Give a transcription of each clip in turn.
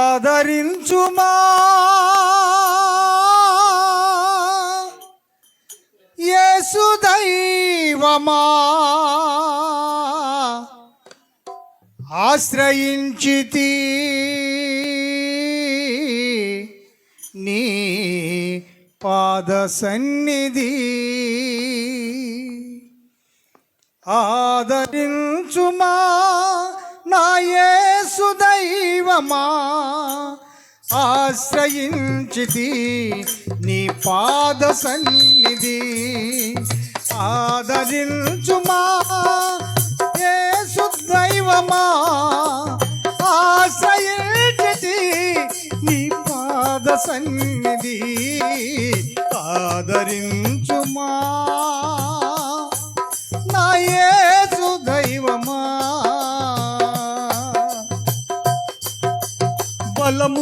ఆదరించుమా? యేసు దైవమా? ఆశ్రయించితి నీ పాద సన్నిధి. ఆదరించుమా? నా యేసు దైవమా? ఆశ్రయించితి నీ పాద సన్నిధి. ఆదరించుమా? యేసు దైవమా? ఆశ్రయించితి నీ పాద సన్నిధి. ఆదరించు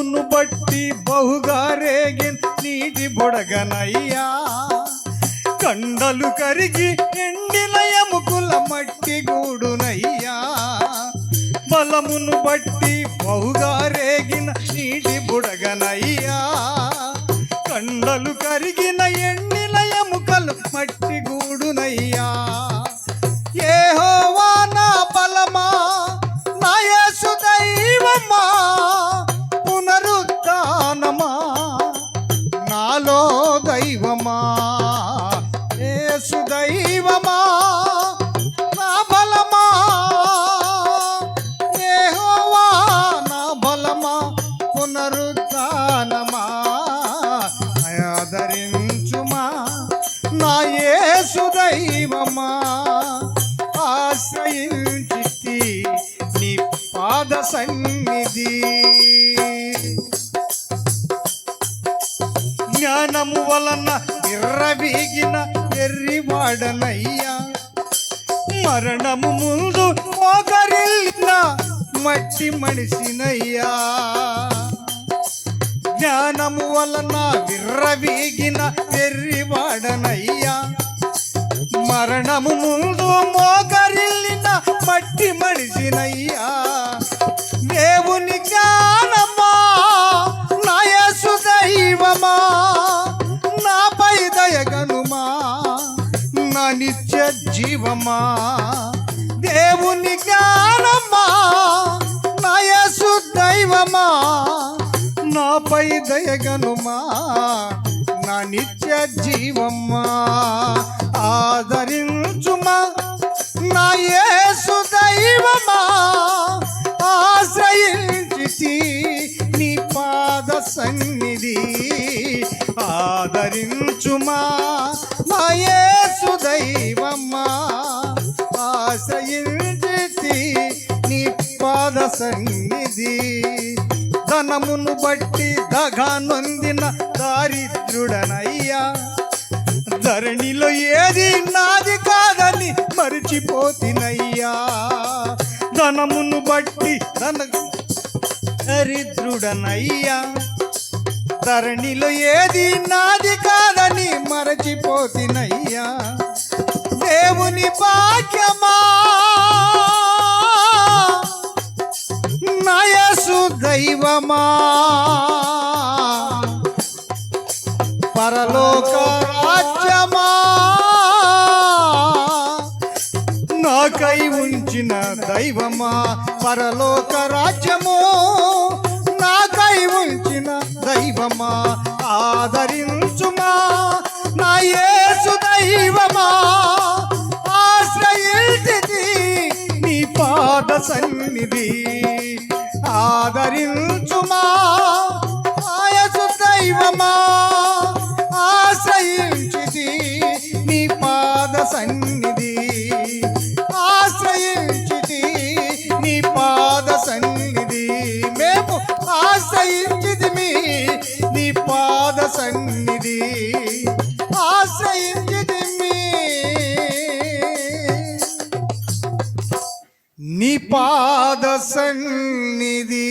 నిన్ను బట్టి బహుగా రేగిన్ నీటి బుడగనయ్యా. కండలు కరిగి ఎండిన ఎముకుల మట్టి గూడునయ్యా. బలమును బట్టి బహుగా రేగిన నీటి బుడగనయ్యా. కండలు కరిగిన ఎండి పాద సన్నిధి. జ్ఞానము వలన విర్రవీగిన ఎర్రివాడనయ్యా మరణము ముందు ఒకరిల్లిన మట్టి మనిషినయ్యా జ్ఞానము వలన విర్రవీగిన ఎర్రివాడనయ్యా మరణము ముందు మోగరిల్లిన మట్టి మనిషినయ్యా నిత్య జీవమా? దేవుని జ్ఞానమా? నయసు దైవమా? నాపై దయగనుమా? నా నిత్య జీవమ్మా ఆదరించుమా. నా యేసు దైవమా? ఆశ్రయించి నీ పాద సన్నిధి. ఆదరించుమా? నా యేసు దైవమా? ఆశ్రయించి నీ పాద సన్నిధి. ధనమును బట్టి దగా నొందిన దారిద్రుడనయ్యా. ధరణిలో ఏది నాది కాదని మరిచిపోతినయ్యా. ధనమును బట్టి ధన దరిద్రుడనయ్యా. ధరణిలో ఏది నాది కాదని మరచిపోతినయ్యా. దేవుని భాగ్యమా. నయసు దైవమా. పరలోక రాజ్యమా. నాకై ఉంచిన దైవమా. పరలోక రాజ్యము. నాకై ఉంచిన దైవమా? ఆదరించుమా? నా సన్నిధి ఆశ్రయించి మీ నీ పాద సన్నిధి